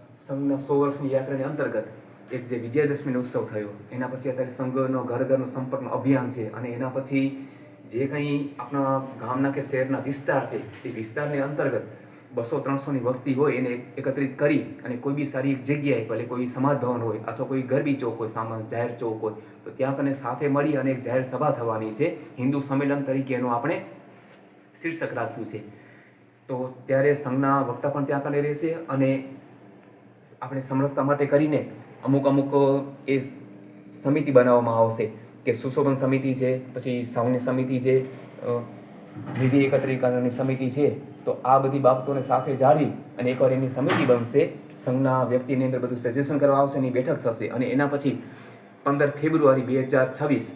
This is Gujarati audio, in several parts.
સંઘના સો વર્ષની યાત્રાની અંતર્ગત એક જે વિજયાદશમીનો ઉત્સવ થયો, એના પછી અત્યારે સંઘનો ઘર ઘરનો સંપર્કનો અભિયાન છે અને એના પછી જે કંઈ આપણા ગામના કે શહેરના વિસ્તાર છે એ વિસ્તારની અંતર્ગત બસો ત્રણસોની વસ્તી હોય એને એકત્રિત કરી અને કોઈ બી સારી એક જગ્યાએ, ભલે કોઈ સમાજ ભવન હોય અથવા કોઈ ગરબી ચોક હોય સામાન જાહેર ચોક હોય, તો ત્યાં કને સાથે મળી અને એક જાહેર સભા થવાની છે. હિન્દુ સંમેલન તરીકે એનું આપણે શીર્ષક રાખ્યું છે. તો ત્યારે સંઘના વક્તા પણ ત્યાં કને રહેશે અને આપણે સમરસતા માટે કરીને અમુક અમુક, એ સમિતિ બનાવવામાં આવશે કે સુશોભન સમિતિ છે, પછી સાવની સમિતિ છે નિધિ એકત્રીકરણની સમિતિ છે, તો આ બધી બાબતોને સાથે જાળવી અને એકવાર એની સમિતિ બનશે, સંઘના વ્યક્તિની અંદર બધું સજેશન કરવા આવશે એની બેઠક થશે અને એના પછી પંદર ફેબ્રુઆરી બે હજાર છવ્વીસ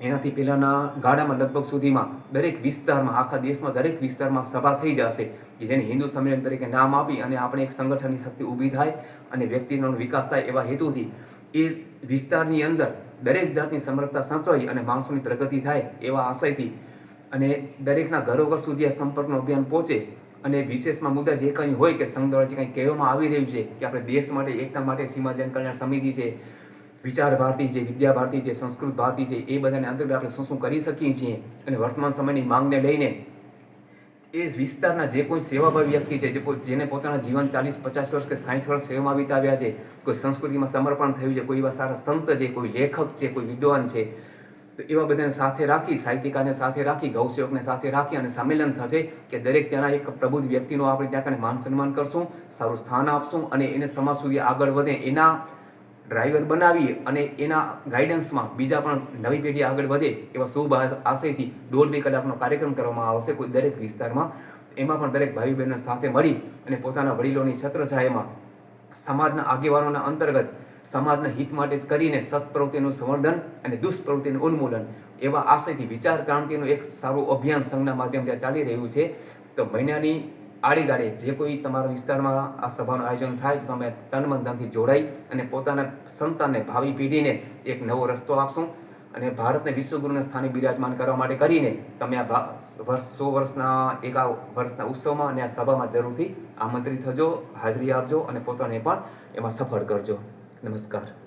એનાથી પહેલાંના ગાળામાં લગભગ સુધીમાં દરેક વિસ્તારમાં, આખા દેશમાં દરેક વિસ્તારમાં સભા થઈ જશે કે જેને હિન્દુ સંમેલન તરીકે નામ આપી અને આપણે એક સંગઠનની શક્તિ ઊભી થાય અને વ્યક્તિનો વિકાસ થાય એવા હેતુથી એ વિસ્તારની અંદર દરેક જાતની સમરસતા સંચવાઈ અને માણસોની પ્રગતિ થાય એવા આશયથી અને દરેકના ઘરોઘર સુધી આ સંપર્કનું અભિયાન પહોંચે અને વિશેષમાં મુદ્દા જે કંઈ હોય કે સંઘ દ્વારા જે કંઈ કહેવામાં આવી રહ્યું છે કે આપણે દેશ માટે, એકતા માટે, સીમાજન કલ્યાણ સમિતિ છે વિચાર ભારતી છે વિદ્યા ભારતી છે સંસ્કૃત ભારતી છે એ બધાને અંતર્ગત આપણે શું શું કરી શકીએ છીએ અને વર્તમાન સમયની માંગને લઈને એ વિસ્તારના જે કોઈ સેવાભાવી વ્યક્તિ છે, જે જેને પોતાના જીવન ચાલીસ, પચાસ વર્ષ કે સાઠ વર્ષ સેવામાં વિતાવ્યા છે, કોઈ સંસ્કૃતિમાં સમર્પણ થયું છે, કોઈ એવા સારા સંત છે, કોઈ લેખક છે, કોઈ વિદ્વાન છે, તો એવા બધાને સાથે રાખી, સાહિત્યકારને સાથે રાખી, ગૌસેવકને સાથે રાખી અને સંમેલન થશે કે દરેક ત્યાંના એક પ્રબુદ્ધ વ્યક્તિનો આપણે ત્યાં કને માન સન્માન કરશું, સારું સ્થાન આપશું અને એને સમાજ સુધી આગળ વધે એના ડ્રાઈવર બનાવી અને એના ગાઈડન્સમાં બીજા પણ નવી પેઢી આગળ વધે એવા શુભ આશયથી દોઢ બે કલાકનો કાર્યક્રમ કરવામાં આવશે કોઈ દરેક વિસ્તારમાં. એમાં પણ દરેક ભાઈ બહેનો સાથે મળી અને પોતાના વડીલોની છત્રછાયામાં સમાજના આગેવાનોના અંતર્ગત સમાજના હિત માટે જ કરીને સત્પ્રવૃત્તિનું સંવર્ધન અને દુષ્પ્રવૃત્તિનું ઉન્મૂલન એવા આશયથી વિચાર ક્રાંતિનું એક સારું અભિયાન સંઘના માધ્યમથી ચાલી રહ્યું છે. તો મહિનાની આડી ગાડી જે કોઈ તમારા વિસ્તારમાં આ સભાનું આયોજન થાય તો તમે તન મન ધનથી જોડાઈ અને પોતાના સંતાનને, ભાવિ પેઢીને એક નવો રસ્તો આપશું અને ભારતને વિશ્વગુરુના સ્થાને બિરાજમાન કરવા માટે કરીને તમે આ વર્ષ, સો વર્ષના, એક વર્ષના ઉત્સવમાં અને આ સભામાં જરૂરથી આમંત્રિત થજો, હાજરી આપજો અને પોતાને પણ એમાં સફળ કરજો. નમસ્કાર.